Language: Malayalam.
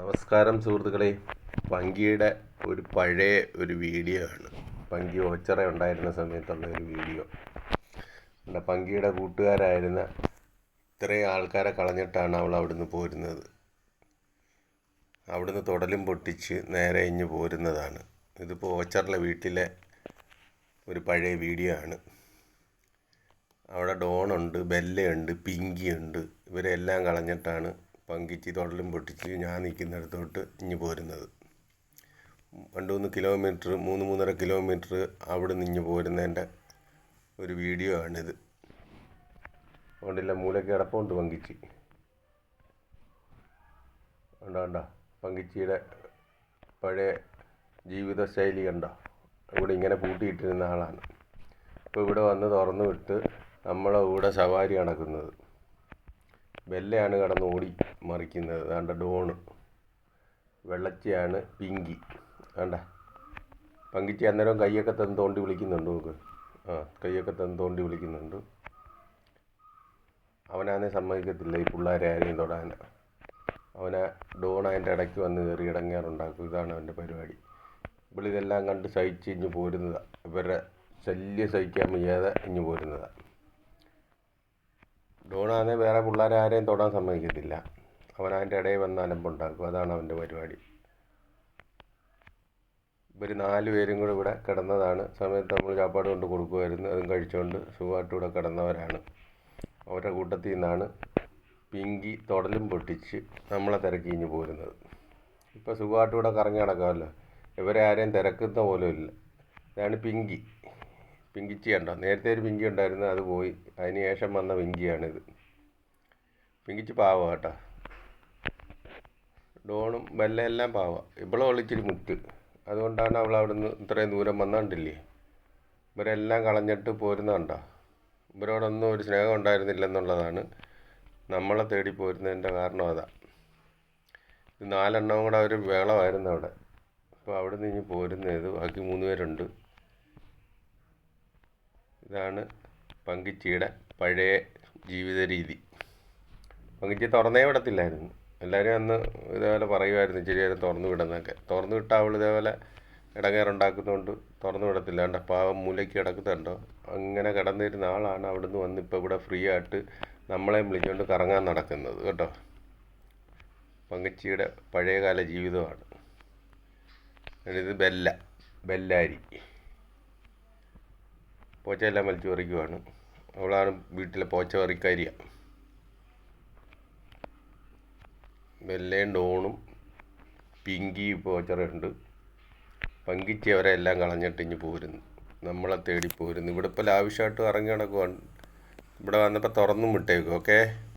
നമസ്കാരം സുഹൃത്തുക്കളെ. പങ്കിയുടെ ഒരു പഴയ ഒരു വീഡിയോ ആണ്. പങ്കി ഓച്ചറ ഉണ്ടായിരുന്ന സമയത്തുള്ള ഒരു വീഡിയോ. എന്റെ പങ്കിയുടെ കൂട്ടുകാരായിരുന്ന ഇത്രയും ആൾക്കാരെ കളഞ്ഞിട്ടാണ് അവൾ അവിടുന്ന് പോരുന്നത്. അവിടുന്ന് തുടലും പൊട്ടിച്ച് നേരെ ഇഞ്ഞ് പോരുന്നതാണ്. ഇതിപ്പോൾ ഓച്ചറിലെ വീട്ടിലെ ഒരു പഴയ വീഡിയോ ആണ്. അവിടെ ഡോണുണ്ട് ബെല്ലയുണ്ട് പിങ്കിയുണ്ട്. ഇവരെല്ലാം കളഞ്ഞിട്ടാണ് പങ്കിച്ച് തൊടലും പൊട്ടിച്ച് ഞാൻ നിൽക്കുന്നിടത്തോട്ട് ഇഞ്ഞ് പോരുന്നത്. രണ്ട് മൂന്ന് കിലോമീറ്റർ മൂന്ന് മൂന്നര കിലോമീറ്റർ അവിടെ നിന്ന് പോരുന്നതിന്റെ ഒരു വീഡിയോ ആണിത്. അതുകൊണ്ടില്ല മൂലയ്ക്ക് കിടപ്പുണ്ട് പങ്കിച്ച്. കണ്ട കണ്ട? പങ്കിച്ചിയുടെ പഴയ ജീവിത ശൈലി കണ്ട? ഇവിടെ ഇങ്ങനെ പൂട്ടിയിട്ടിരുന്ന ആളാണ്. ഇപ്പോൾ ഇവിടെ വന്ന് തുറന്നു വിട്ട് നമ്മളെ കൂടെ സവാരി നടക്കുന്നത്. ബെല്ലയാണ് കിടന്ന് ഓടി മറിക്കുന്നത്. വേണ്ട ഡോണ്. വെള്ളച്ചിയാണ് പിങ്കി. വേണ്ട പങ്കിച്ചി അന്നേരം കൈയൊക്കെ തന്ന് തോണ്ടി വിളിക്കുന്നുണ്ട് നോക്ക് ആ കൈയൊക്കെ തന്ന് തോണ്ടി വിളിക്കുന്നുണ്ട്. അവനാനെ സമ്മതിക്കത്തില്ല ഈ പിള്ളേരെ ആരെയും തൊടാൻ. അവനെ ഡോൺ അതിന്റെ ഇടയ്ക്ക് വന്ന് കയറി ഇടങ്ങാറുണ്ടാക്കും. ഇതാണ് അവന്റെ പരിപാടി. ഇവളിതെല്ലാം കണ്ട് സഹിച്ച് ഇഞ്ഞ് പോരുന്നതാണ് ഇവരുടെ ശല്യം സഹിക്കാൻ വയ്യാതെ ഇഞ്ഞ് പോരുന്നതാണ് ഡോണാണെ വേറെ പിള്ളേരെ ആരെയും തൊടാൻ സമ്മതിക്കത്തില്ല. അവൻ അതിന്റെ ഇടയിൽ വന്ന് അലമ്പുണ്ടാക്കും. അതാണ് അവന്റെ പരിപാടി. ഇവർ നാല് പേരും കൂടെ ഇവിടെ കിടന്നതാണ്. സമയത്ത് നമ്മൾ ചാപ്പാട് കൊണ്ട് കൊടുക്കുമായിരുന്നു. അതും കഴിച്ചുകൊണ്ട് സുഖമായിട്ട് ഇവിടെ കിടന്നവരാണ്. അവരുടെ കൂട്ടത്തിൽ നിന്നാണ് പിങ്കി തൊടലും പൊട്ടിച്ച് നമ്മളെ തിരക്കിഞ്ഞ് പോരുന്നത്. ഇപ്പോൾ സുഖമായിട്ട് ഇവിടെ കറങ്ങി നടക്കാമല്ലോ. ഇവരെ ആരെയും തിരക്കുന്ന പോലും ഇല്ല. ഇതാണ് പിങ്കി. പിങ്കിച്ചി കണ്ടോ? നേരത്തെ ഒരു പിങ്കി ഉണ്ടായിരുന്നു അത് പോയി. അതിന് ശേഷം വന്ന പിങ്കിയാണിത്. പിങ്കിച്ചി പാവ കേട്ടോ. ഡോണും ബെല്ല എല്ലാം പാവ. ഇവളെ ഒളിച്ചിരി മുത്ത് അതുകൊണ്ടാണ് അവൾ അവിടുന്ന് ഇത്രയും ദൂരം വന്നാണ്ടില്ലേ? ഇവരെല്ലാം കളഞ്ഞിട്ട് പോരുന്നുണ്ടോ ഇവരോടൊന്നും ഒരു സ്നേഹം ഉണ്ടായിരുന്നില്ലെന്നുള്ളതാണ് നമ്മളെ തേടി പോരുന്നതിന്റെ കാരണം അതാ. നാലെണ്ണവും കൂടെ ഒരു വേളമായിരുന്നു അവിടെ. അപ്പോൾ അവിടെ നിന്ന് ഇനി പോരുന്നത്. ബാക്കി മൂന്ന് പേരുണ്ട്. ഇതാണ് പങ്കിച്ചിയുടെ പഴയ ജീവിത രീതി. പങ്കിച്ചി തുറന്നേ വിടത്തില്ലായിരുന്നു. എല്ലാവരും അന്ന് ഇതേപോലെ പറയുമായിരുന്നു ഇച്ചിരി നേരം തുറന്നു വിടുന്നൊക്കെ. തുറന്നു വിട്ടാൽ അവൾ ഇതേപോലെ ഇടങ്ങേറുണ്ടാക്കുന്നതുകൊണ്ട് തുറന്നു വിടത്തില്ല. കണ്ട പാവം മൂലയ്ക്ക് കിടക്കുന്നുണ്ടോ? അങ്ങനെ കിടന്നിരുന്ന ആളാണ് അവിടുന്ന് വന്ന് ഇപ്പോൾ ഇവിടെ ഫ്രീ ആയിട്ട് നമ്മളെയും വിളിച്ചുകൊണ്ട് കറങ്ങാൻ നടക്കുന്നത് കേട്ടോ. പങ്കച്ചിയുടെ പഴയകാല ജീവിതമാണ്. ഇത് ബെല്ല ബെല്ലാരി. പോച്ചയെല്ലാം വലിച്ചു പറിക്കുവാണ് അവളാണ് വീട്ടിലെ പോച്ച പറിക്കാരിയാണ് വെള്ളയും ഡോണും പിങ്കി പോച്ചറുണ്ട്. പങ്കിച്ചവരെ എല്ലാം കളഞ്ഞിട്ട് ഇഞ്ഞ് പോരുന്നു. നമ്മളെ തേടി പോരുന്നു. ഇവിടെ ഇപ്പോൾ ലാവിഷായിട്ട് ഇറങ്ങി നടക്കുവാണ്. ഇവിടെ വന്നപ്പോൾ തുറന്നും വിട്ടേക്കും ഓക്കേ?